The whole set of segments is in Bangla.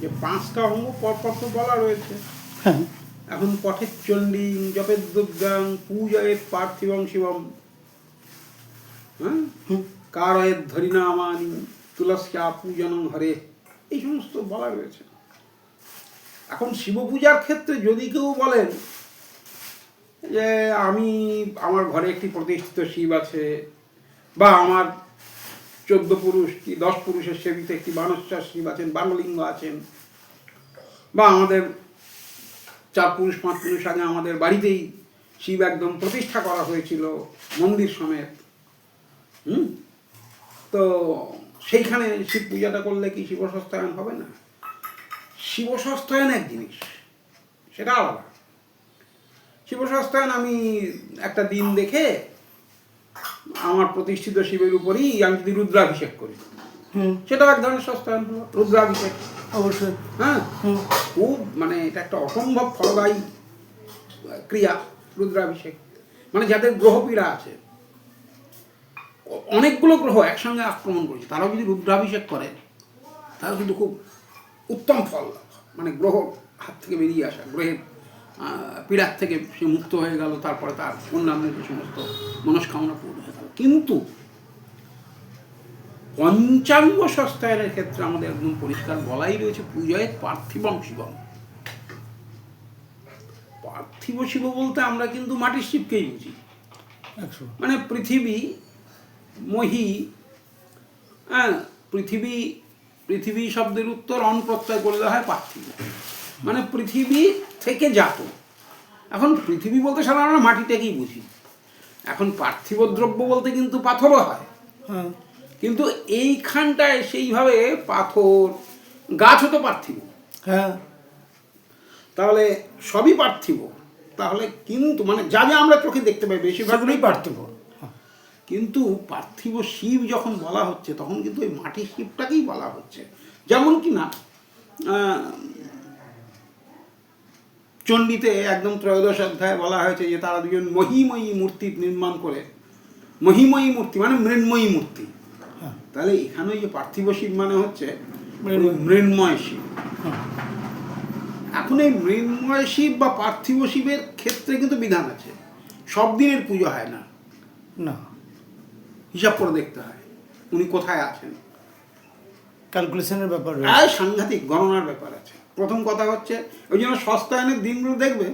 যে পাঁচটা অঙ্গ পরপর তো বলা রয়েছে। হ্যাঁ। এখন পঠের চণ্ডী জপের দুর্গাং পূজয়ের পার্থিবং শিবম। হ্যাঁ। কারয়ের ধরিনামানি তুলস্যা পূজনং হরে। এই সমস্ত বলা রয়েছে। এখন শিব পূজার ক্ষেত্রে যদি কেউ বলেন যে আমি আমার ঘরে একটি প্রতিষ্ঠিত শিব আছে বা আমার চোদ্দ পুরুষ কি দশ পুরুষের সেবিতে একটি শিব আছেন বানলিঙ্গ আছেন? বা আমাদের চার পুরুষ, পাঁচ পুরুষ আগে আমাদের বাড়িতেই শিব একদম প্রতিষ্ঠা করা হয়েছিল মন্দির সমেত। হুম? তো সেইখানে শিব পূজাটা করলে কি শিব সস্তায়ন হবে না? শিব সস্তায়ন এক জিনিস, সেটা আলাদা। শিব সস্তায়ন আমি একটা দিন দেখে আমার প্রতিষ্ঠিত শিবের উপরই আমি যদি রুদ্রাভিষেক করি। হুম। সেটাও এক ধরনের সস্তায়ন হলো রুদ্রাভিষেক। অবশ্যই। হ্যাঁ? খুব মানে এটা একটা অসম্ভব ফলদায়ী ক্রিয়া রুদ্রাভিষেক। মানে যাদের গ্রহপীড়া আছে অনেকগুলো গ্রহ একসঙ্গে আক্রমণ করেছে। তারাও যদি রুদ্রাভিষেক করে তাহলে কিন্তু খুব উত্তম ফল মানে গ্রহ হাত থেকে বেরিয়ে আসা গ্রহের পীড়ার থেকে সে মুক্ত হয়ে গেল তারপরে তার অন্যান্য যে সমস্ত মনস্কামনা পূর্ণ হয়ে কিন্তু পঞ্চাঙ্গ সস্তায়নের ক্ষেত্রে আমাদের একদম পরিষ্কার বলাই রয়েছে পূজায় পার্থিবং শিবম। পার্থিব শিব বলতে আমরা কিন্তু মাটির শিবকেই বুঝি। মানে পৃথিবী মহি হ্যাঁ পৃথিবী পৃথিবী শব্দের উত্তর অন প্রত্যয় করে দেওয়া হয় পার্থিব। মানে পৃথিবী থেকে জাত। এখন পৃথিবী বলতে সাধারণত মাটিটাকেই বুঝি। এখন পার্থিব দ্রব্য বলতে কিন্তু পাথরও হয়। হ্যাঁ। কিন্তু এইখানটায় সেইভাবে পাথর গাছও তো পার্থিব। হ্যাঁ। তাহলে সবই পার্থিব। তাহলে কিন্তু মানে যা যা আমরা চোখে দেখতে পাই বেশিরভাগই পার্থক্য হ্যাঁ। কিন্তু পার্থিব শিব যখন বলা হচ্ছে তখন কিন্তু ওই মাটির শিবটাকেই বলা হচ্ছে। যেমন কি না চণ্ডীতে একদম ত্রয়োদশ অধ্যায়ে বলা হয়েছে যে তারা দুজন মহিময়ী মূর্তি নির্মাণ করে। মহিময়ী মূর্তি মানে মৃন্ময়ী মূর্তি। হ্যাঁ। তাহলে এখানে যে পার্থিব শিব মানে হচ্ছে মৃন্ময়। শিব। হ্যাঁ। এখন এই মৃন্ময় শিব বা পার্থিব শিবের ক্ষেত্রে কিন্তু বিধান আছে। সব দিনের পুজো হয় না। না। হিসাব করে দেখতে হয় উনি কোথায় আছেন। ক্যালকুলেশনের ব্যাপার সাংঘাতিক গণনার ব্যাপার আছে। প্রথম কথা হচ্ছে ওই জন্য সস্তায়নের দিনগুলো দেখবে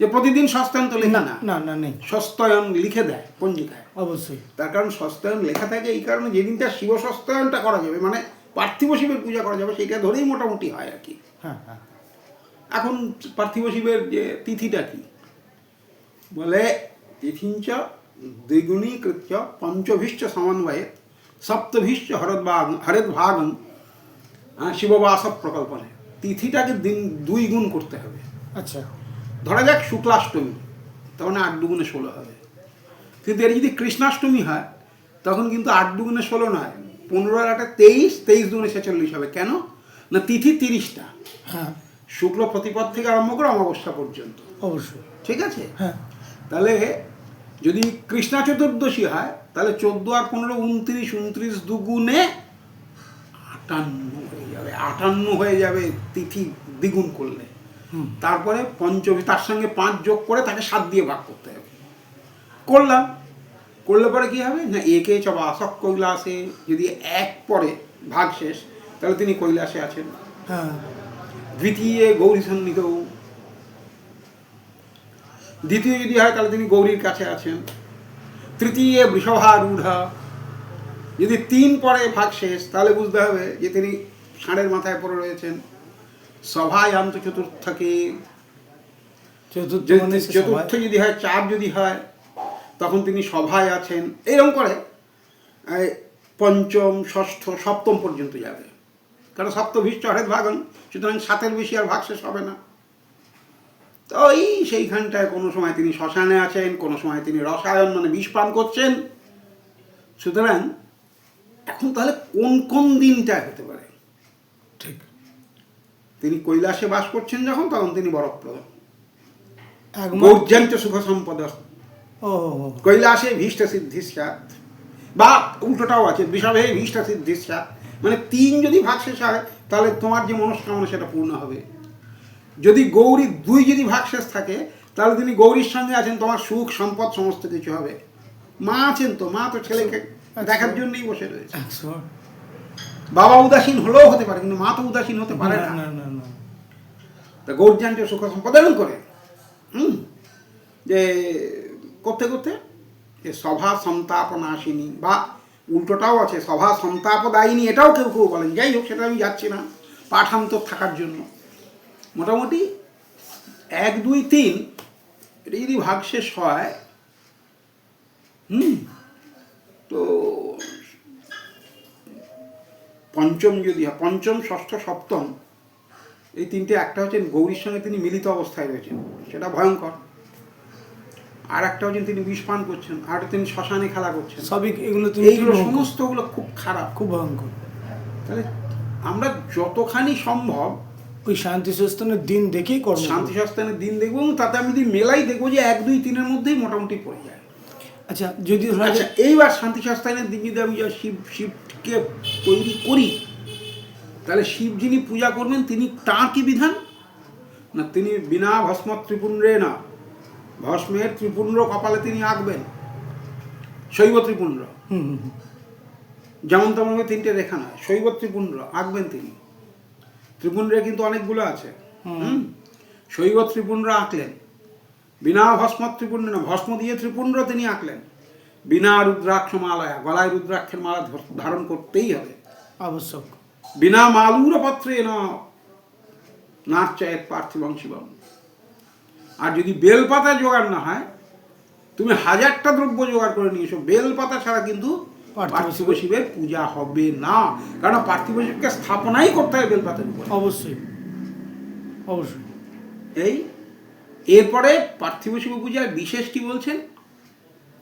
যে প্রতিদিন সস্তায়ন তো লেখা না না। না নেই। সস্তায়ন লিখে দেয় পঞ্জিকায়। অবশ্যই। তার কারণ সস্তায়ন লেখা থাকে এই কারণে যেদিনটা শিব সস্তায়নটা করা যাবে মানে পার্থিব শিবের পূজা করা যাবে সেইটা ধরেই মোটামুটি হয় আর কি। হ্যাঁ হ্যাঁ। এখন পার্থিব শিবের যে তিথিটা কি? বলে তিথিঞ্চ দ্বিগুণী কৃত্য পঞ্চভিশ্চ সমন্বয়ে সপ্তভিশ্চ হরদ্ভাগ হরেদ্ভাগম শিববাস প্রকল্পনে তিথিটাকে দিন দুই গুণ করতে হবে। আচ্ছা। ধরা যাক শুক্লাষ্টমী তখন আট দুগুণে ষোলো হবে। কিন্তু এর যদি কৃষ্ণাষ্টমী হয় তখন কিন্তু আট দুগুণে ষোলো নয় পনেরো আর একটা তেইশ তেইশ দুগুণে ছেচল্লিশ হবে। কেন? না তিথি তিরিশটা। হ্যাঁ। শুক্ল প্রতিপদ থেকে আরম্ভ করে অমাবস্যা পর্যন্ত। অবশ্যই। ঠিক আছে? হ্যাঁ। তাহলে যদি কৃষ্ণা চতুর্দশী হয় তাহলে চোদ্দ আর পনেরো উনত্রিশ উনত্রিশ দুগুণে আটান্ন হয়ে যাবে। আটান্ন হয়ে যাবে তিথি দ্বিগুণ করলে। তারপরে পঞ্চমী তার সঙ্গে পাঁচ যোগ করে তাকে সাত দিয়ে ভাগ করতে হবে। করলাম। করলে পরে কি হবে? না একে চবা আসক কৈলাসে যদি এক পরে ভাগ শেষ তাহলে তিনি কৈলাসে আছেন। হ্যাঁ। দ্বিতীয় গৌরী সন্নিধ। দ্বিতীয় যদি হয় তাহলে তিনি গৌরীর কাছে আছেন। তৃতীয় বৃষভারূঢ়। যদি তিন পরে ভাগ শেষ তাহলে বুঝতে হবে যে তিনি ষাঁড়ের মাথায় পড়ে রয়েছেন। সভায় আন্ত চতুর্থকে। চতুর্থ যদি মানে যদি হয় চার যদি হয় তখন তিনি সভায় আছেন। এরকম করে পঞ্চম ষষ্ঠ সপ্তম পর্যন্ত যাবে। কারণ সপ্তভিশ চড়ের ভাগন সুতরাং সাতের বেশি আর ভাগ শেষ হবে না। তো ওই সেইখানটায় কোনো সময় তিনি শ্মশানে আছেন কোনো সময় তিনি রসায়ন মানে বিষ পান করছেন। সুতরাং এখন তাহলে কোন কোন দিনটা হতে পারে? ঠিক। তিনি কৈলাসে বাস করছেন যখন তখন তিনি বরপ্রদ গৌর্যন্ত সুখ সম্পদ। কৈলাসে ভীষ্ট সিদ্ধিস্যাৎ বা উল্টোটাও আছে বিষাভে ভীষ্ট সিদ্ধিস্যাৎ মানে তিন যদি ভাগ শেষ হয় তাহলে তোমার যে মনস্কামনা সেটা পূর্ণ হবে। যদি গৌরী দুই যদি ভাগশেষ থাকে তাহলে তিনি গৌরীর সঙ্গে আছেন তোমার সুখ সম্পদ সমস্ত কিছু হবে। মা আছেন তো মা তো ছেলেকে দেখার জন্যই বসে রয়েছে। বাবা উদাসীন হলেও হতে পারে কিন্তু মা তো উদাসীন হতে পারে না। তা গৌরজানকে সুখ সম্পাদন করে হুম? যে করতে করতে যে সভা সন্তাপ নাশিনী বা উল্টোটাও আছে সভা সন্তাপ দায়িনী এটাও কেউ কেউ বলেন। যাই হোক সেটা আমি যাচ্ছি না পাঠান্তর থাকার জন্য। মোটামুটি এক দুই তিন এটা যদি ভাগশেষ হয় হুম? তো পঞ্চম যদি হয় পঞ্চম ষষ্ঠ সপ্তম এই তিনটে একটা হচ্ছেন গৌরীর সঙ্গে তিনি মিলিত অবস্থায় রয়েছেন সেটা ভয়ঙ্কর। আর একটা হচ্ছেন তিনি বিষ পান করছেন আর তিনি শ্মশানে খেলা করছেন। সবই এগুলো এইগুলো সমস্তগুলো খুব খারাপ। খুব ভয়ঙ্কর। তাহলে আমরা যতখানি সম্ভব ওই শান্তি সুস্থানের দিন দেখেই করব। শান্তি সস্তানের দিন দেখব এবং তাতে আমি যদি মেলাই দেখব যে এক দুই তিনের মধ্যেই মোটামুটি পড়ে যায়। আচ্ছা যদি ধরা আচ্ছা যায় এইবার শান্তি সস্তানের দিন যদি আমি শিব শিবকে তৈরি করি তাহলে শিব যিনি পূজা করবেন তিনি তাঁর কি বিধান? না তিনি বিনা ভস্ম ত্রিপুণ্ডে না ভস্মের ত্রিপুণ্ড কপালে তিনি আঁকবেন শৈব ত্রিপুণ্ড। হুম হুম, হুম। যেমন তেমন তিনটে রেখা নয় শৈব ত্রিপুণ্ড আঁকবেন তিনি। ত্রিপুণ্ডে কিন্তু অনেকগুলো আছে হুম? শৈব ত্রিপুণ্ড আঁকলেন। বিনা ভস্ম ত্রিপুণ্ড না ভস্ম দিয়ে ত্রিপুণ্ড তিনি আঁকলেন। বিনা রুদ্রাক্ষ মালায় গলায় রুদ্রাক্ষের মালা ধর- ধারণ করতেই হবে। আবশ্যক। বিনা মালুর পত্রে ন নাচায়েত পার্থিবং শিবম আর যদি বেলপাতা জোগাড় না হয় তুমি হাজারটা দ্রব্য জোগাড় করে নিয়ে এসো বেলপাতা ছাড়া কিন্তু পার্থিব শিবের পূজা হবে না। কারণ পার্থিব শিবকে স্থাপনাই করতে হয় বেলপাতার উপর। অবশ্যই। অবশ্যই। এই এরপরে পার্থিব শিব পূজার বিশেষ কি বলছেন?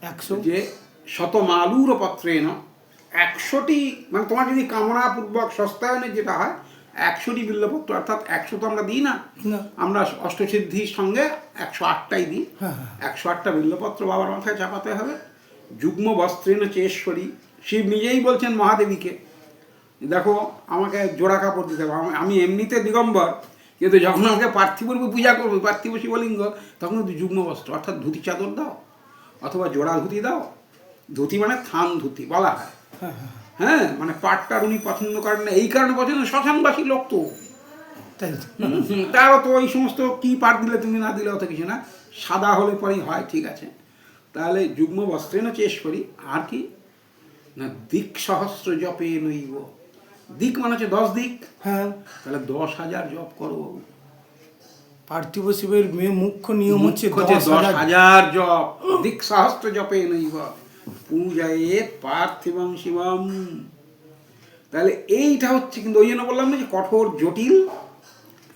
একশো। যে শত মালুর পত্রে না একশোটি মানে তোমার যদি কামনাপূর্বক সস্তায়নের যেটা হয় একশোটি বিল্লপত্র অর্থাৎ একশো তো আমরা দিই না। আমরা অষ্টসিদ্ধির সঙ্গে একশো আটটাই দিই। হ্যাঁ হ্যাঁ। একশো আটটা বিল্লপত্র বাবার মাথায় চাপাতে হবে। যুগ্ম বস্ত্রেণ চেশ্বরী শিব নিজেই বলছেন মহাদেবীকে। দেখো আমাকে জোড়া কাপড় দিতে হবে। আমি এমনিতে দিগম্বর কিন্তু যখন আমাকে পার্থিব রূপে পূজা করবে পার্থিব শিবলিঙ্গ তখন কিন্তু যুগ্ম বস্ত্র অর্থাৎ ধুতি চাদর দাও অথবা জোড়া ধুতি দাও ধুতি মানে থান ধুতি বলা হয়। হ্যাঁ হ্যাঁ। হ্যাঁ মানে পাটটার উনি পছন্দ করেন না এই কারণে পছন্দ শ্মশানবাসী লোক তো। তাই তারও তো ওই সমস্ত কি পাট দিলে তুমি না দিলে অত কিছু না সাদা হলে পরেই হয় ঠিক আছে। তাহলে যুগ্ম বস্ত্রে না চেস করি আর কি? না দিক সহস্র জপে নইব। দিক মানে হচ্ছে দশ দিক। হ্যাঁ। তাহলে দশ হাজার জপ করো। পার্থিব শিবের মুখ্য নিয়ম হচ্ছে দশ হাজার। জপ দিক সহস্র জপে নইব পূজায়ে পার্থিবং শিবম। তাহলে এইটা হচ্ছে কিন্তু ওই জন্য বললাম না যে কঠোর জটিল।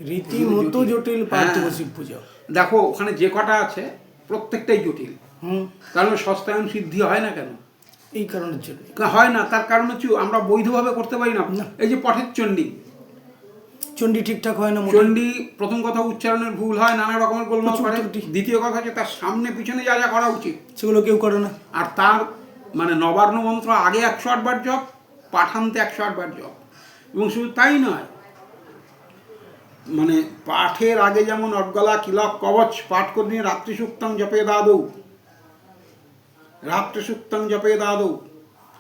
রীতিমতো জটিল। পার্থিব হ্যাঁ। শিব পূজা। দেখো ওখানে যে কটা আছে প্রত্যেকটাই জটিল। হুম। কারণ সস্তায়ন সিদ্ধি হয় না কেন? এই কারণের জন্য। হয় না তার কারণ হচ্ছে আমরা বৈধভাবে করতে পারি না। এই যে পঠের চণ্ডী। চণ্ডী ঠিকঠাক হয় না। চণ্ডী প্রথম কথা উচ্চারণের ভুল হয় নানা রকমের গোলমাল করে। দ্বিতীয় কথা হচ্ছে তার সামনে পিছনে যা যা করা উচিত। সেগুলো কেউ করে না। আর তার মানে নবান্ন মন্ত্র আগে একশো আটবার জপ পাঠান্তে একশো আটবার জপ। এবং শুধু তাই নয় মানে পাঠের আগে যেমন অর্গলা কিলক কবচ পাঠ করে নিয়ে রাত্রি সুক্তং জপে দাদৌ। রাত্রি সুক্তং জপে দাদৌ।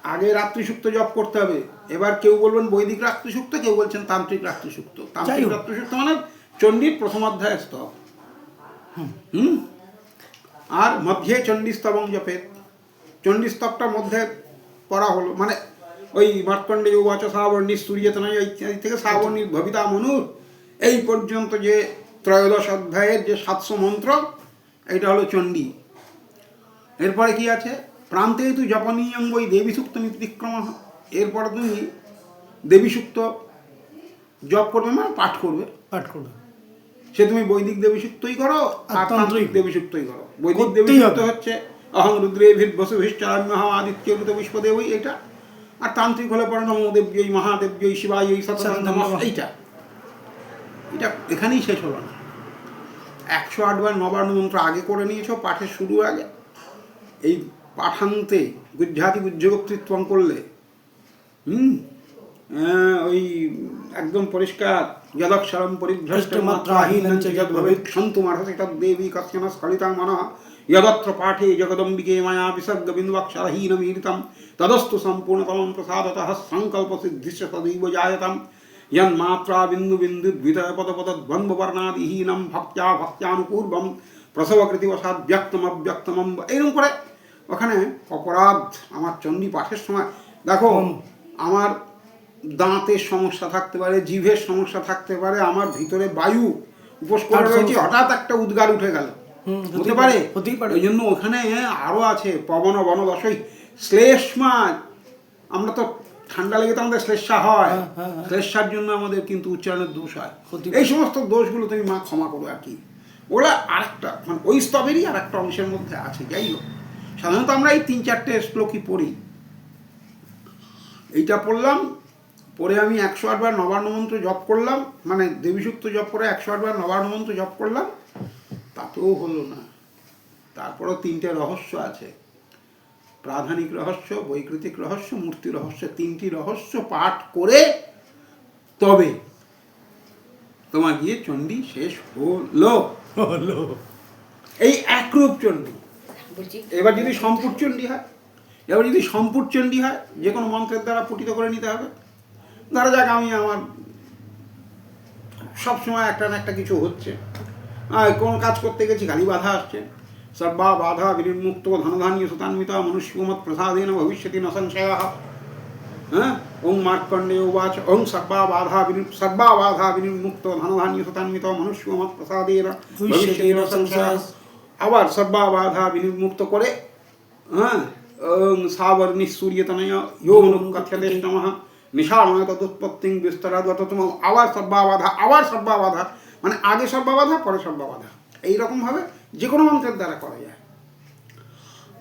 আগে রাত্রি সুক্ত জপ করতে হবে। এবার কেউ বলবেন বৈদিক রাত্রি সুক্ত কেউ বলছেন তান্ত্রিক রাত্রি সুক্ত তান্ত্রিক রাত্রি সুক্ত মানে চণ্ডীর প্রথম অধ্যায় স্তব। হুম। আর মধ্যে চণ্ডীস্তবং জপেত চণ্ডীস্তবটা মধ্যে পড়া হলো। মানে ওই মার্কণ্ডে উবাচ শ্রাবণী সূর্যতনয় ইত্যাদি থেকে শ্রাবণী ভবিতা মনুর এই পর্যন্ত যে ত্রয়োদশ অধ্যায়ের যে সাতশো মন্ত্র এইটা হলো চণ্ডী। এরপরে কি আছে? প্রান্তে তু জপনীয়ং ওই দেবী সুক্ত নিতিক্রম এরপরে তুমি দেবী সুক্ত জপ করবে মানে পাঠ করবে। পাঠ করবে। সে তুমি বৈদিক দেবী সুক্তই করো আর আর তান্ত্রিক তান্ত্রিক দেবী। সুক্তই করো। বৈদিক দেবী সুক্ত হচ্ছে অহং রুদ্রে ভিত বসু ভিশ্চারাম্যহম আদিত্য রুত বিশ্বদেবই এটা। আর তান্ত্রিক হলে পরে নম দেব্যই মহাদেব্যই শিবাই সততম নমঃ এইটা। এটা এখানেই শেষ হলো না। একশো আটবার নবান্ন মন্ত্র আগে করে নিয়েছো পাঠের শুরু আগে। এই পাঠান্তে গুজ্জাতি গুজ্জগোক্তিত্বম করলে হুম আহ, ওই একদম পরিষ্কার যদক্ষরম পরিভ্রষ্ট মাত্রাহীনঞ্চ মাত্রাহীনঞ্চ যদ ভবেৎ সন্তু মার্হসি তদ্দেবী কশ্চন স্খলিতাং মনঃ যদত্র পাঠে জগদম্বিকে মায়া বিসর্গ বিন্দুক্ষরহীনমীরিতম তদস্তু সম্পূর্ণতমং প্রসাদতঃ সংকল্প সিদ্ধিশ্চ তদৈব জায়তম যন্মাত্রা বিন্দু বিন্দু দ্বিতয় পদ পদ দ্বন্দ্ব বর্ণাদিহীনম ভক্ত্যা ভক্ত্যানুপূর্বম প্রসবকৃতিবসাদ ব্যক্তম অব্যক্তম এইরকম করে ওখানে অপরাধ আমার চণ্ডী পাঠের সময়। দেখো আমার দাঁতের সমস্যা থাকতে পারে জিভের সমস্যা থাকতে পারে আমার ভিতরে বায়ু উপোস করে রয়েছে হঠাৎ একটা উদ্গার উঠে গেল। হতে পারে। ওই জন্য ওখানে আরও আছে পবন বনদশই শ্লেষ্মা আমরা তো ঠান্ডা লেগে তো আমাদের শ্লেষা হয়। হ্যাঁ, হ্যাঁ, হ্যাঁ। শ্লেষার জন্য আমাদের কিন্তু উচ্চারণের দোষ হয়। এই সমস্ত দোষগুলো তুমি মা ক্ষমা করো আর কি। ওরা আরেকটা মানে ওই স্তবেরই আর একটা অংশের মধ্যে আছে যাই হোক। সাধারণত আমরা এই তিন চারটে শ্লোকই পড়ি। এইটা পড়লাম পরে আমি একশো আটবার নবান্ন মন্ত্র জপ করলাম মানে দেবীসূক্ত জপ করে একশো আটবার নবান্ন মন্ত্র জপ করলাম তাতেও হলো না। তারপরও তিনটে রহস্য আছে। প্রাধানিক রহস্য বৈকৃতিক রহস্য মূর্তি রহস্য তিনটি রহস্য পাঠ করে তবে তোমার গিয়ে চণ্ডী শেষ হলো। হলো। এই একরূপ চণ্ডী। এবার যদি সম্পুট চণ্ডী হয় এবার যদি সম্পুট চণ্ডী হয় যে কোনো মন্ত্রের দ্বারা পঠিত করে নিতে হবে। ধরা যাক আমি আমার সবসময় একটা না একটা কিছু হচ্ছে। কোন কাজ করতে গেছি গালি বাধা আসছে। সর্বা বাধা বিনির্মুক্ত ধনধান্য সুতান্বিত মনুষ্যমত প্রসাদেন ভবিষ্যতি ন সংশয়। হ্যাঁ? ওং মার্কণ্ডে উবাচ। ওং সর্বা বাধা বিনি সর্বা বাধা বিনির্মুক্ত ধনধান্য সুতান্বিত মনুষ্যমত প্রসাদেন ভবিষ্যতি ন সংশয়। আবার সর্বা বাধা বিনির্মুক্ত করে হ্যাঁ সাবর্ণি সূর্যতনয় মনু কথ্যতে নমঃ। নিশাময় তদুৎপত্তিং বিস্তারাদত তুম আবার সর্বা বাধা আবার সর্বা বাধা মানে আগে সর্বা বাধা পরে সর্বা বাধা এইরকমভাবে যে কোনো মন্ত্রের দ্বারা করা যায়।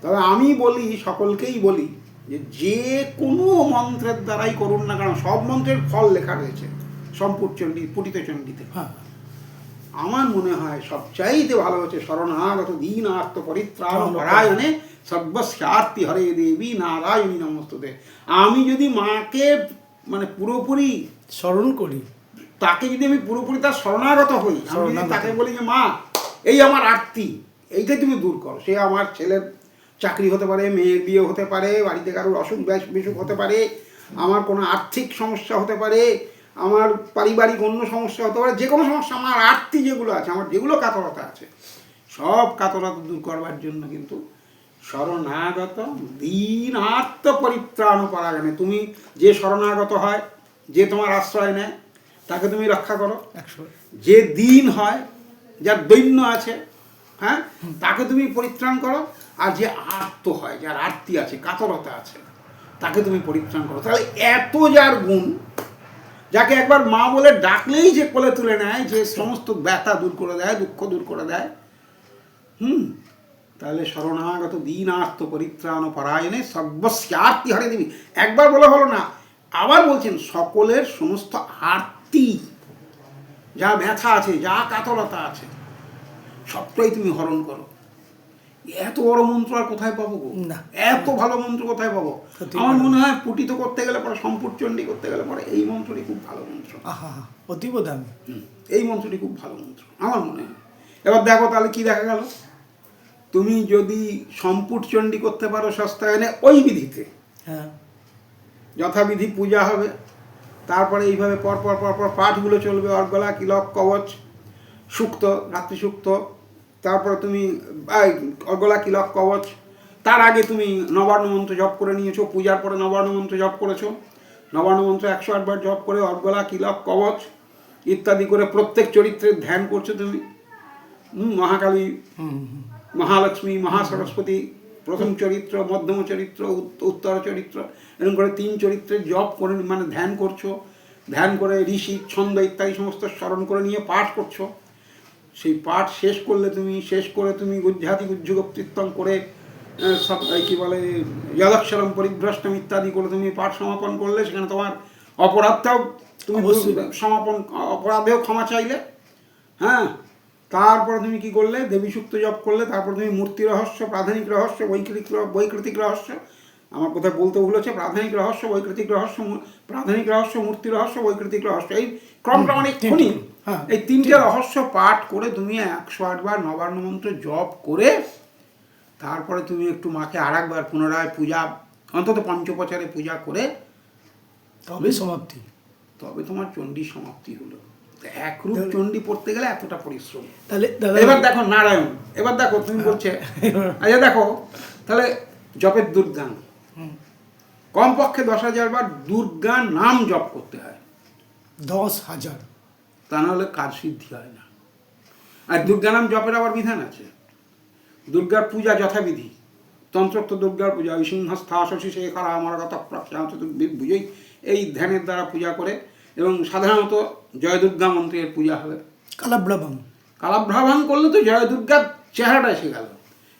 তবে আমি বলি সকলকেই বলি যে যে কোনো মন্ত্রের দ্বারাই করুন না কারণ সব মন্ত্রের ফল লেখা রয়েছে। সম্পুট চণ্ডী পুটিত চণ্ডীতে। হ্যাঁ। আমার মনে হয় সবচাইতে ভালো হচ্ছে শরণাগত দীন আত্ম পরিত্রাণ পরায়ণে সর্বস্যার্তি হরে দেবী নারায়ণী নমস্তুতে। আমি যদি মাকে মানে পুরোপুরি স্মরণ করি। তাকে যদি আমি পুরোপুরি তার শরণাগত হই আমি যদি তাকে বলি যে মা এই আমার আরতি এইটাই তুমি দূর করো। সে আমার ছেলের চাকরি হতে পারে মেয়ের বিয়ে হতে পারে বাড়িতে কারোর অসুখ ব্যাস- বিসুখ হতে পারে আমার কোনো আর্থিক সমস্যা হতে পারে আমার পারিবারিক অন্য সমস্যা হতে পারে যে কোনো সমস্যা আমার আরতি যেগুলো আছে আমার যেগুলো কাতরতা আছে সব কাতরতা দূর করবার জন্য কিন্তু শরণাগত দীন আত্ম পরিত্রাণ পরায়ণে তুমি যে শরণাগত হয় যে তোমার আশ্রয় নেয় তাকে তুমি রক্ষা করো। যে দিন হয় যার দৈন্য আছে হ্যাঁ তাকে তুমি পরিত্রাণ করো। আর যে আত্ম হয় যার আরতি আছে কাতরতা আছে তাকে তুমি পরিত্রাণ করো। তাহলে এত যার গুণ যাকে একবার মা বলে ডাকলেই যে কোলে তুলে নেয়, যে সমস্ত ব্যথা দূর করে দেয়, দুঃখ দূর করে দেয়, হুম, তাহলে শরণাগত দিন আত্ম পরিত্রাণ পরায়ণে সর্বস্যার্তি হারে দিবি। একবার বলে হলো না, আবার বলছেন সকলের সমস্ত আরতি, যা ব্যথা আছে, যা কাতলতা আছে, সবটাই তুমি হরণ করো। এত বড় মন্ত্র আর কোথায় পাবো গো? না। এত ভালো মন্ত্র কোথায় পাবো? আমার মনে হয় পুটিত করতে গেলে পরে সম্পুট চণ্ডী করতে গেলে পরে এই মন্ত্রটি খুব ভালো মন্ত্র। অতীব দামি। এই মন্ত্রটি খুব ভালো মন্ত্র আমার মনে হয়। এবার দেখো তাহলে কি দেখা গেল? তুমি যদি সম্পুট চণ্ডী করতে পারো সস্তা সস্তায়নে ওই বিধিতে। হ্যাঁ। যথাবিধি পূজা হবে। তারপরে এইভাবে পরপর পরপর পাঠগুলো চলবে অর্গলা কিলক কবচ সুক্ত রাত্রি সুক্ত তারপরে তুমি অর্গলা কিলক কবচ, তার আগে তুমি নবান্ন মন্ত্র জপ করে নিয়েছো, পূজার পরে নবান্ন মন্ত্র জপ করেছ। নবান্ন মন্ত্র একশো আটবার জপ করে অর্গলা কিলক কবচ ইত্যাদি করে প্রত্যেক চরিত্রের ধ্যান করছ তুমি। মহাকালী, মহালক্ষ্মী, মহাসরস্বতী, প্রথম চরিত্র, মধ্যম চরিত্র উত- উত্তর চরিত্র, এরকম করে তিন চরিত্রের জপ করে মানে ধ্যান করছ। ধ্যান করে ঋষি, ছন্দ ইত্যাদি সমস্ত স্মরণ করে নিয়ে পাঠ করছ। সেই পাঠ শেষ করলে তুমি শেষ করে তুমি গুজ্জাতি গুজ্জুগপ্তিত্বম করে সব কি বলে যদক্ষরম পরিভ্রষ্টম ইত্যাদি করে তুমি পাঠ সমাপন করলে সেখানে তোমার অপরাধটাও তুমি। সমাপন অপরাধেও ক্ষমা চাইলে হ্যাঁ তারপরে তুমি কি করলে দেবী সুক্ত জপ করলে তারপর তুমি মূর্তি রহস্য প্রাধানিক রহস্য বৈকৃতিক বৈকৃতিক রহস্য আমার কোথায় বলতে ভুল হচ্ছে প্রাধানিক রহস্য বৈকৃতিক রহস্য প্রাধানিক রহস্য মূর্তি রহস্য বৈকৃতিক রহস্য এই ক্রমটা অনেক তিনটে। খনি হ্যাঁ, এই তিনটে রহস্য পাঠ করে তুমি একশো আটবার নবান্ন মন্ত্র জপ করে তারপরে তুমি একটু মাকে আর একবার পুনরায় পূজা অন্তত পঞ্চপ্রচারে পূজা করে তবে সমাপ্তি। তবে তোমার চণ্ডী সমাপ্তি হলো। একরূপ চণ্ডী পড়তে গেলে এতটা পরিশ্রম। তাহলে এবার দেখো নারায়ণ এবার দেখো তুমি বলছে আচ্ছা দেখো তাহলে জপের দুর্গান কমপক্ষে দশ হাজার বার দুর্গা নাম জপ করতে হয়। দশ হাজার। তা নাহলে কাজ সিদ্ধি হয় না? আর দুর্গা নাম জপের আবার বিধান আছে? দুর্গার পূজা যথাবিধি। তন্ত্রোক্ত দুর্গার পূজা ওই সিংহস্থা শশী শেখর আমার কথা প্রাখ্যাত বুঝেই এই ধ্যানের দ্বারা পূজা করে এবং সাধারণত জয় দুর্গা মন্ত্রের পূজা হবে। কালাব্রাবাম কালাভ্রাভান করলে তো জয় দুর্গার চেহারাটা এসে গেল।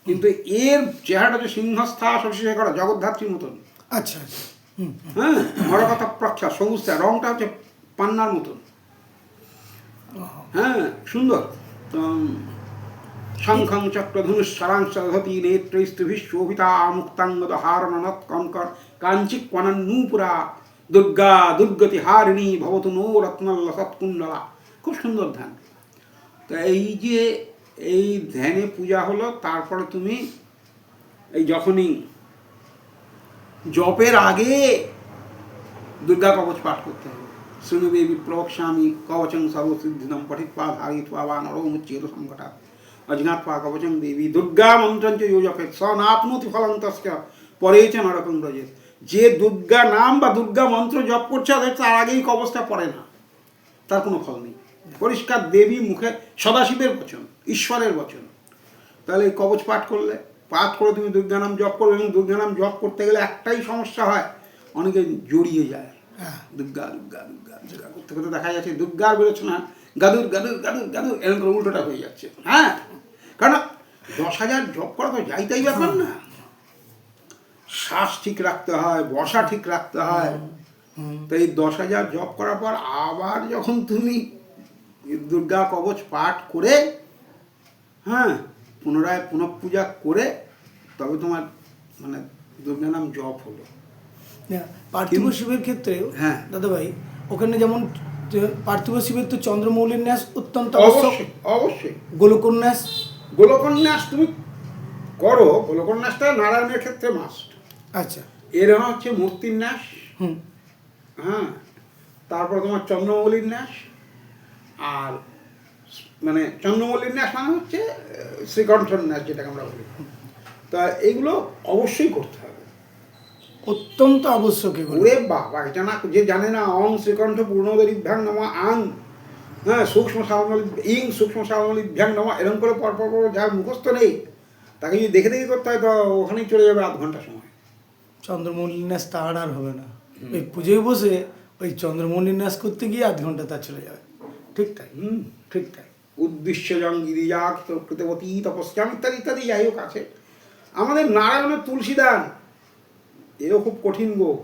কিন্তু এর চেহারাটা হচ্ছে সিংহস্থা শশী শেখর জগদ্ধাত্রীর মতন। আচ্ছা আচ্ছা। হ্যাঁ মরকথা প্রখ্যা সবুজ রংটা হচ্ছে পান্নার মতন। হ্যাঁ সুন্দর। শঙ্খং চক্র ধনুষ সারাংশ ধতি নেত্রৈস্তুভি শোভিতা মুক্তাঙ্গদ হারণনত কঙ্কর কাঞ্চিক নূপুরা দুর্গা দুর্গতি হারিণী ভবতু নো রত্নল্ল সৎকুণ্ডলা খুব সুন্দর ধ্যান। তো এই যে এই ধ্যানে পূজা হলো, তারপরে তুমি এই যখনই জপের আগে দুর্গা কবচ পাঠ করতে হবে। শৃণুদেবী প্রবক্ষ্যামি কবচং সর্বসিদ্ধিদম পঠিত্বা ধারিত্বা বা নরমুচ্যেত সংকটা অজ্ঞাত্বা কবচং দেবী দুর্গা মন্ত্রঞ্চ যোজপেত স নাপনোতি ফলং তস্য পরে চ নরকং ব্রজেত যে দুর্গা নাম বা দুর্গা মন্ত্র জপ করছে তাদের তার আগেই কবচটা পড়ে না। তার কোনো ফল নেই। পরিষ্কার দেবী মুখে সদাশিবের বচন, ঈশ্বরের বচন। তাহলে এই কবচ পাঠ করলে, পাঠ করে তুমি দুর্গা নাম জপ করবে, এবং দুর্গা নাম জপ করতে গেলে একটাই সমস্যা হয়, অনেকে জড়িয়ে যায়। দুর্গা দুর্গা করতে করতে দেখা যাচ্ছে দুর্গার বেরোচ্ছে না গাদুর গাদুর গাদুর গাদুর, এরকম করে উল্টোটা হয়ে যাচ্ছে। হ্যাঁ? কারণ দশ হাজার জপ করা তো যাই তাই ব্যাপার না। শ্বাস ঠিক রাখতে হয়, বসা ঠিক রাখতে হয়। হুম তো এই দশ হাজার জব করার পর আবার যখন তুমি দুর্গা কবচ পাঠ করে হ্যাঁ পুনরায় পুনঃপূজা করে, তবে তোমার মানে দুর্গা নাম জপ হলো। পার্থিব শিবের ক্ষেত্রে হ্যাঁ। দাদা ভাই ওখানে যেমন পার্থিব শিবের তো চন্দ্রমৌলির ন্যাস অত্যন্ত অবশ্যই অবশ্যই। গোলকন্যাস। গোলকন্যাস তুমি করো গোলকন্যাসটা নারায়ণের ক্ষেত্রে মাস্ট আচ্ছা। এর হচ্ছে মূর্তির ন্যাস। হ্যাঁ তারপর তোমার চন্দ্রমৌলির ন্যাস। আর মানে চন্দ্রমৌলির ন্যাস মানে হচ্ছে আহ, শ্রীকণ্ঠর ন্যাস যেটাকে আমরা বলি। তা এগুলো অবশ্যই করতে হবে। অত্যন্ত আবশ্যক ওরে বাবা এটা না যে জানে না অং শ্রীকণ্ঠ পূর্ণদরিভ্যাং নমা আং। হ্যাঁ সূক্ষ্ম সাবলী ইং সূক্ষ্ম সাবলীভ্যাং নমা এরকম করে পর পর যার মুখস্থ নেই তাকে যদি দেখে দেখে করতে হয় তো ওখানেই চলে যাবে আধ ঘণ্টা সময়। চন্দ্রমৌলির ন্যাস তার আর হবে না। ওই পুজোয় বসে ওই চন্দ্রমৌলির ন্যাস করতে গিয়ে আধ ঘণ্টা তার চলে যাবে। ঠিক তাই। হুম। ঠিক তাই। উদ্দেশ্য জং গিরিজা কৃতবতী তপস্যাম ইত্যাদি ইত্যাদি যাই হোক আছে। আমাদের নারায়ণের তুলসীদান এও খুব কঠিন গো।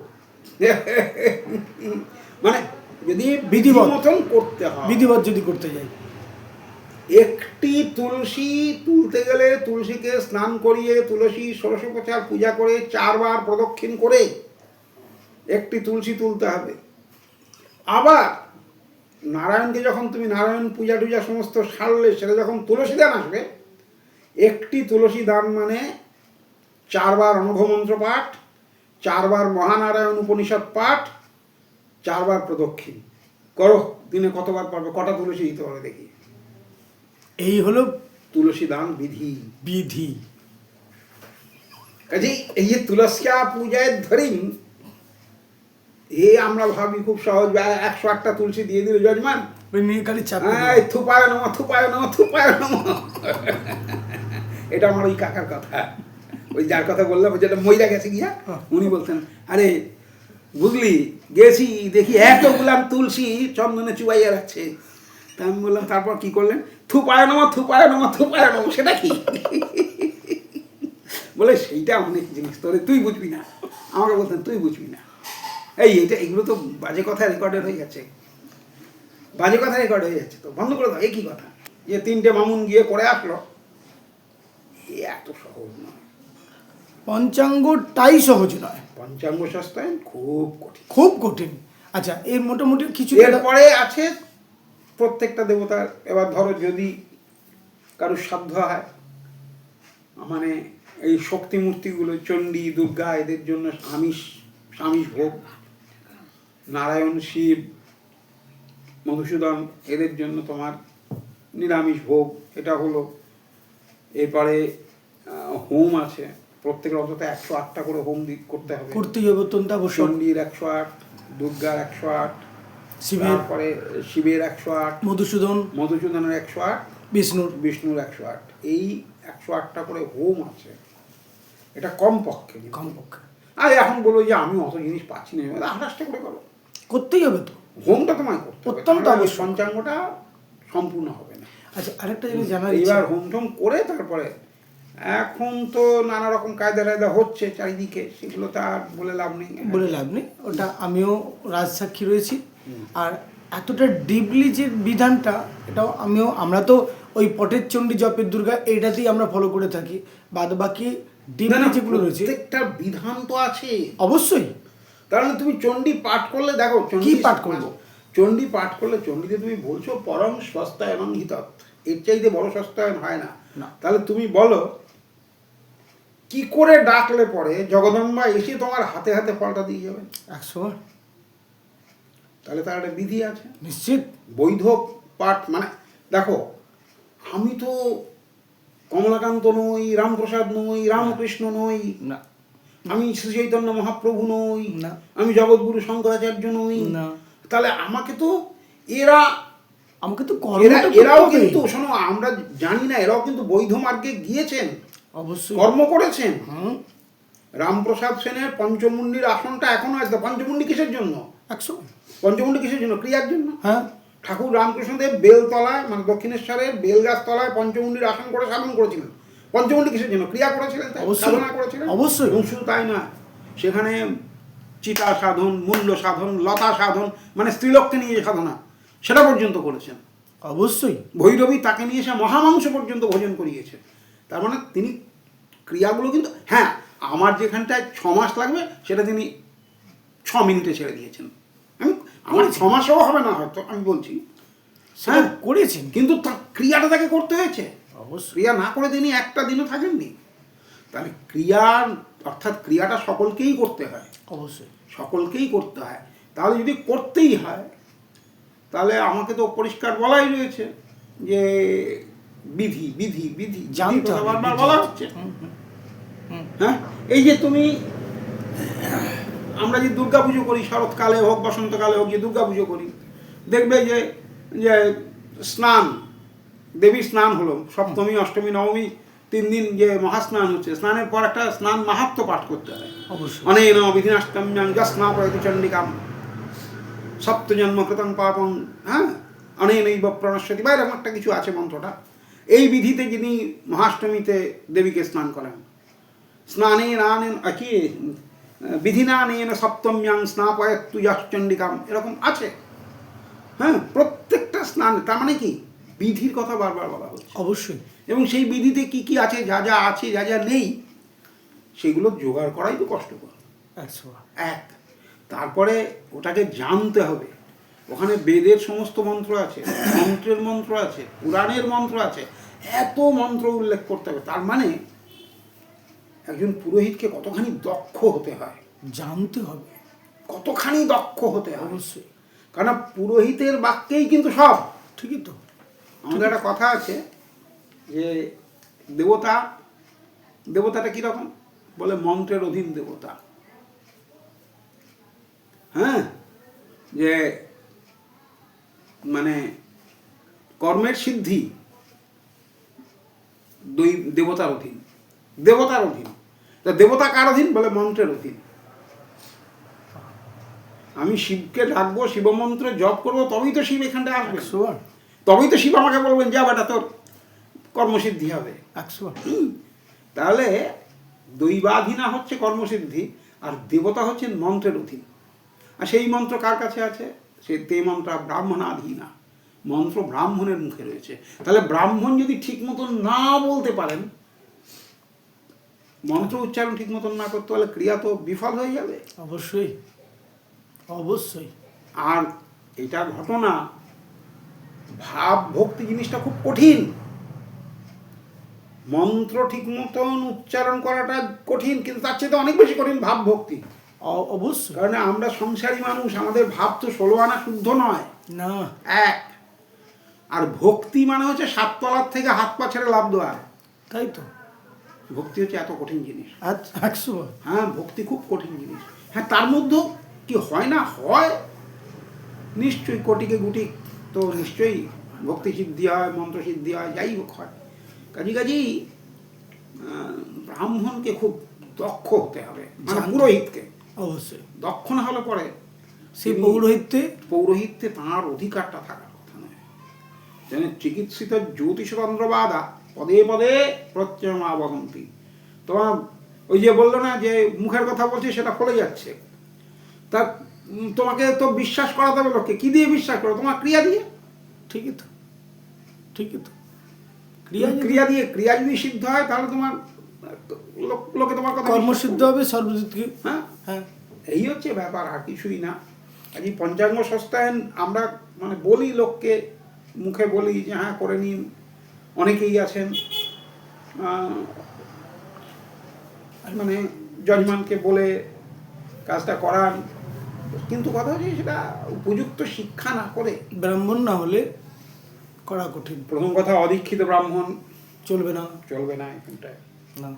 মানে যদি বিধিবৎ। মতন করতে হয়। বিধিবৎ যদি করতে যাই। একটি তুলসী তুলতে গেলে তুলসীকে স্নান করিয়ে তুলসী ষোড়শোপচার পূজা করে চারবার প্রদক্ষিণ করে একটি তুলসী তুলতে হবে। আবার নারায়ণকে যখন তুমি নারায়ণ পূজা টুজা সমস্ত সারলে সেটা যখন তুলসী দান আসবে একটি তুলসী দান মানে চারবার অনুভমন্ত্র পাঠ চারবার মহানারায়ণ উপনিষদ পাঠ চারবার প্রদক্ষিণ। করো দিনে কতবার পারবে? কটা তুলসী দিতে পারবে দেখি। এই হলো তুলসী দান বিধি। বিধি। কাজেই এই যে তুলসিয়া পূজায় ধরিন এ আমরা ভাবি খুব সহজ একশো আটটা তুলসী দিয়ে দিল যজমান। থুপায় নম থুপায় নম থুপায় নম। এটা আমার ওই কাকার কথা। ওই যার কথা বললাম ওই যেটা মহিলা গেছে গিয়া উনি বলতেন আরে বুঝলি গেছি দেখি এত গুলাম তুলসী চন্দনে চুবাইয়া রাখছে। তা আমি বললাম তারপর কি করলেন? থুপায় নম থুপায় নম থুপায় নম সেটা কি? বলে সেইটা অনেক জিনিস তোরে তুই বুঝবি না। আমাকে বলতেন তুই বুঝবি না। এই এটা এগুলো তো বাজে কথা রেকর্ডেড হয়ে গেছে বাজে কথা রেকর্ড হয়ে যাচ্ছে তো বন্ধ করে দাও একই কথা? যে তিনটে মামুন গিয়ে করে আসলো এত সহজ নয়। পঞ্চাঙ্গটাই সহজ নয়। পঞ্চাঙ্গ শাস্ত্রায়ন খুব কঠিন। খুব কঠিন। আচ্ছা এর মোটামুটি কিছু এরপরে আছে প্রত্যেকটা দেবতার এবার ধরো যদি কারোর সাধ্য হয় মানে এই শক্তি মূর্তিগুলো চণ্ডী দুর্গা এদের জন্য আমিষ আমিষ ভোগ নারায়ণ শিব মধুসূদন এদের জন্য তোমার নিরামিষ ভোগ এটা হলো। এরপরে হোম আছে। প্রত্যেক রথতে একশো আটটা করে হোম করতে হবে। করতেই হবে অত্যন্ত আবশ্যক চণ্ডীর একশো আট দুর্গার একশো আট শিবের তারপরে শিবের একশো আট মধুসূদন। মধুসূদনের একশো আট বিষ্ণুর। বিষ্ণুর একশো আট। এই একশো আটটা করে হোম আছে। এটা কম পক্ষে কমপক্ষে। আর এখন বলো যে আমি অত জিনিস পাচ্ছি না। আঠাশটা করে করো। করতেই হবে তো। হোমটা তোমায় করতে অত্যন্ত। পঞ্চাঙ্গটা সম্পূর্ণ হবে না। আচ্ছা আরেকটা জিনিস জানার এইবার হোম টোম করে তারপরে এখন তো নানা রকম কায়দা টায়দা হচ্ছে চারিদিকে সেগুলো তো আর বলে লাভ নেই। বলে লাভ নেই। ওটা আমিও রাজসাক্ষী রয়েছি। আর এতটা ডিপলি যে বিধানটা এটাও আমিও আমরা তো ওই পটের চণ্ডী জপের দুর্গা এইটাতেই আমরা ফলো করে থাকি। বাদ বাকি ডিপলি যেগুলো রয়েছে প্রত্যেকটা বিধান তো আছে। অবশ্যই। কারণ তুমি চণ্ডী পাঠ করলে দেখো চণ্ডী কি পাঠ করব? চণ্ডী পাঠ করলে চণ্ডীতে তুমি বলছো পরম সস্তায়ন হিতৎ। এর চাইতে বড় সস্তায়ন হয় না। তাহলে তুমি বলো কি করে ডাকলে পরে জগদম্বা এসে তোমার হাতে হাতে ফলটা দিয়ে যাবেন একশো। তাহলে তার একটা বিধি আছে। নিশ্চিত। বৈধ পাঠ মানে দেখো আমি তো কমলাকান্ত নই রামপ্রসাদ নই রামকৃষ্ণ নই না। আমি শ্রী চৈতন্য মহাপ্রভু নই না। আমি জগৎগুরু শঙ্করাচার্য নই। না। তাহলে আমাকে তো এরা আমাকে তো এরাও কিন্তু শোনো আমরা জানি না এরাও কিন্তু বৈধ মার্গে গিয়েছেন। অবশ্যই। কর্ম করেছেন? রামপ্রসাদ সেনের পঞ্চমুণ্ডির আসনটা এখনও আছে পঞ্চমুণ্ডি কিসের জন্য? একশো। পঞ্চমুণ্ডি কিসের জন্য? ক্রিয়ার জন্য? হ্যাঁ। ঠাকুর রামকৃষ্ণদেব বেলতলায় মানে দক্ষিণেশ্বরের বেলগাছ তলায় পঞ্চমুণ্ডির আসন করে সাধন করেছিলেন। পঞ্চমুণ্ডি কিসের জন্য? ক্রিয়া করেছিলেন। সাধনা করেছিলেন? অবশ্যই। এবং শুধু তাই না সেখানে চিতা সাধন মূল্য সাধন লতা সাধন মানে স্ত্রীলোককে নিয়ে যে সাধনা সেটা পর্যন্ত করেছেন। অবশ্যই। ভৈরবী তাকে নিয়ে এসে মহামাংস পর্যন্ত ভোজন করিয়েছে তার মানে তিনি ক্রিয়াগুলো কিন্তু হ্যাঁ আমার যেখানটায় ছ মাস লাগবে সেটা তিনি ছ মিনিটে ছেড়ে দিয়েছেন। আমি আমার ছ মাসেও হবে না হয়তো আমি বলছি। হ্যাঁ করেছেন। কিন্তু তার ক্রিয়াটা তাকে করতে হয়েছে। অবশ্যই। ক্রিয়া না করে তিনি একটা দিনও থাকেননি। তাহলে ক্রিয়ার অর্থাৎ ক্রিয়াটা সকলকেই করতে হয়। অবশ্যই। সকলকেই করতে হয়। তাহলে যদি করতেই হয় তাহলে আমাকে তো পরিষ্কার বলাই রয়েছে যে বিধি বিধি বিধি জানতে বারবার বলা হচ্ছে। হ্যাঁ? এই যে তুমি আমরা যে দুর্গা পুজো করি শরৎকালে হোক বসন্তকালে হোক যে দুর্গা পুজো করি দেখবে যে যে স্নান দেবীর স্নান হলো সপ্তমী অষ্টমী নবমী তিন দিন যে মহাস্নান হচ্ছে স্নানের পর একটা স্নান মাহাত্ম পাঠ করতে হয়। অবশ্যই। অনেন বিধিনাষ্টম্যাং যস্না প্রয়তি চণ্ডিকাম সপ্তজন্ম কৃতং পাপং হ্যাঁ? অনেনৈব প্রণশ্যতি বা এরকম একটা কিছু আছে মন্ত্রটা। এই বিধিতে যিনি মহাষ্টমীতে দেবীকে স্নান করেন। স্নানে নানেন কি বিধিনানেন সপ্তম্যাং স্নাপয়ত্তু চণ্ডিকাম এরকম আছে। হ্যাঁ প্রত্যেকটা স্নান তার মানে কি? বিধির কথা বারবার বলা হচ্ছে। অবশ্যই। এবং সেই বিধিতে কি কি আছে যা যা আছে যা যা নেই সেগুলো জোগাড় করাই তো কষ্টকর। একশো এক তারপরে ওটাকে জানতে হবে। ওখানে বেদের সমস্ত মন্ত্র আছে মন্ত্রের মন্ত্র আছে পুরাণের মন্ত্র আছে এত মন্ত্র উল্লেখ করতে হবে। তার মানে একজন পুরোহিতকে কতখানি দক্ষ হতে হয়? জানতে হবে। কতখানি দক্ষ হতে হয়? অবশ্যই। কারণ পুরোহিতের বাক্যেই কিন্তু সব। ঠিকই তো। আমাদের একটা কথা আছে যে দেবতা দেবতাটা কীরকম বলে মন্ত্রের অধীন দেবতা। হ্যাঁ? যে মানে কর্মের সিদ্ধি দুই দেবতার অধীন। দেবতার অধীন। তা দেবতা কার অধীন? বলে মন্ত্রের অধীন। আমি শিবকে ডাকবো শিবমন্ত্র জপ করব তবেই তো শিব এখানটায় আসবে। তবেই তো শিব আমাকে বলবেন যা বেটা তোর কর্মসিদ্ধি হবে। একশো। তাহলে দৈবাধীনা হচ্ছে কর্মসিদ্ধি আর দেবতা হচ্ছেন মন্ত্রের অধীন। আর সেই মন্ত্র কার কাছে আছে? সে তে মন্ত্র ব্রাহ্মণাধীনা। মন্ত্র ব্রাহ্মণের মুখে রয়েছে। তাহলে ব্রাহ্মণ যদি ঠিক মতন না বলতে পারেন মন্ত্র উচ্চারণ ঠিক মতন না করতে পারলে ক্রিয়া তো বিফল হয়ে যাবে। অবশ্যই অবশ্যই। আর এটা ঘটনা ভাব ভক্তি জিনিসটা খুব কঠিন। মন্ত্র ঠিক মতন উচ্চারণ করাটা কঠিন কিন্তু তার চেয়ে অনেক বেশি কঠিন ভাব ভক্তি। অবশ্যই। কারণ আমরা সংসারী মানুষ আমাদের ভাব তো ষোলো আনা শুদ্ধ নয়। না। এক। আর ভক্তি মানে হচ্ছে সাততলার থেকে হাত পা ছেড়ে লাভ দেওয়া। তাই তো। ভক্তি হচ্ছে এত কঠিন জিনিস। একশো হ্যাঁ ভক্তি খুব কঠিন জিনিস। হ্যাঁ তার মধ্যেও কি হয় না? হয়। নিশ্চয়ই কোটিকে গুটি তো নিশ্চয়ই ভক্তি সিদ্ধি হয় মন্ত্র সিদ্ধি হয় যাই হোক হয়। কাজী কাজী আহ, ব্রাহ্মণকে খুব দক্ষ হতে হবে মানে পুরোহিতকে। অবশ্যই। দক্ষ না হলে পরে সেই তিনি- পৌরোহিত্যে পৌরোহিত্যে তাঁর অধিকারটা থাকার কথা নয়। যেন চিকিৎসিত জ্যোতিষতন্ত্র জ্যোতিষতন্ত্রবাদা পদে পদে প্রত্যমা বহন্তি। তোমার ওই যে বলল না যে মুখের কথা বলছে সেটা ফলে যাচ্ছে। তা তোমাকে তো বিশ্বাস করাতে হবে লোককে। কি দিয়ে বিশ্বাস করো? তোমার ক্রিয়া দিয়ে। ঠিকই তো। ঠিকই তো। ক্রিয়া ক্রিয়া দিয়ে ক্রিয়া যদি সিদ্ধ হয় তাহলে তোমার লোক- লোকে তোমার কথা কর্মসিদ্ধ হবে সর্বজিৎ হ্যাঁ? হ্যাঁ এই হচ্ছে ব্যাপার আর কিছুই না। আজ পঞ্চাঙ্গ সস্তায়ন আমরা মানে বলি লোককে মুখে বলি যে হ্যাঁ করে নিন। অনেকেই আছেন মানে যজমানকে বলে কাজটা করান। কিন্তু কথা হচ্ছে সেটা উপযুক্ত শিক্ষা না করে ব্রাহ্মণ না হলে করা কঠিন। প্রথম কথা অদীক্ষিত ব্রাহ্মণ। চলবে না। চলবে না এখানটায়। না।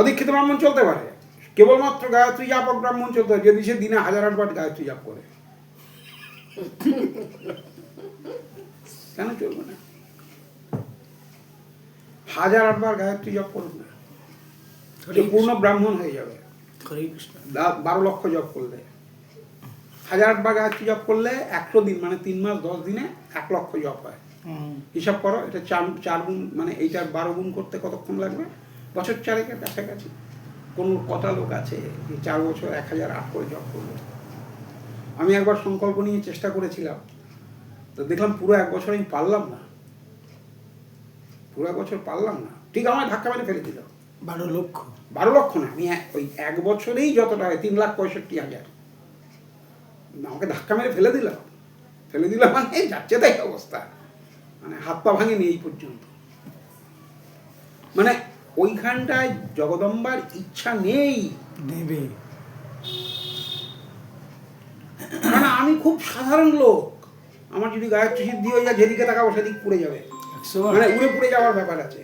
অদীক্ষিত ব্রাহ্মণ চলতে পারে। কেবলমাত্র গায়ত্রী জাপক ব্রাহ্মণ চলতে পারে যদি সে দিনে হাজার আটবার গায়ত্রী জাপ করে। কেন চলবে না? হাজার আটবার গায়ত্রী জপ করুন না। পূর্ণ ব্রাহ্মণ হয়ে যাবে। বারো লক্ষ জপ করলে। হাজার আটবার গায়ত্রী জপ করলে একশো দিন মানে তিন মাস দশ দিনে এক লক্ষ জপ হয়। হিসাব করো এটা চার চার গুণ মানে এইটার বারো গুণ করতে কতক্ষণ লাগবে? বছর চারেকের কাছাকাছি। কোনো কথা লোক আছে যে চার বছর এক হাজার আট করে জব করবে আমি একবার সংকল্প নিয়ে চেষ্টা করেছিলাম তো দেখলাম পুরো এক বছর আমি পারলাম না। পুরো এক বছর পারলাম না। ঠিক আমার ধাক্কা মেরে ফেলে দিল। বারো লক্ষ? বারো লক্ষ না আমি ওই এক বছরেই যতটা হয় তিন লাখ পঁয়ষট্টি হাজার। আমাকে ধাক্কা মেরে ফেলে দিল। ফেলে দিল মানে যাচ্ছে তাই অবস্থা। মানে হাত পা ভাঙেনি এই পর্যন্ত। মানে ওইখানটায় জগদম্বার ইচ্ছা নেই। দেবে আমি খুব সাধারণ লোক। আমার যদি গায়ত্রী সিদ্ধি হয়ে যায় যেদিকে তাকাবো সেদিক পুড়ে যাবে। মানে উড়ে পুড়ে যাওয়ার ব্যাপার আছে।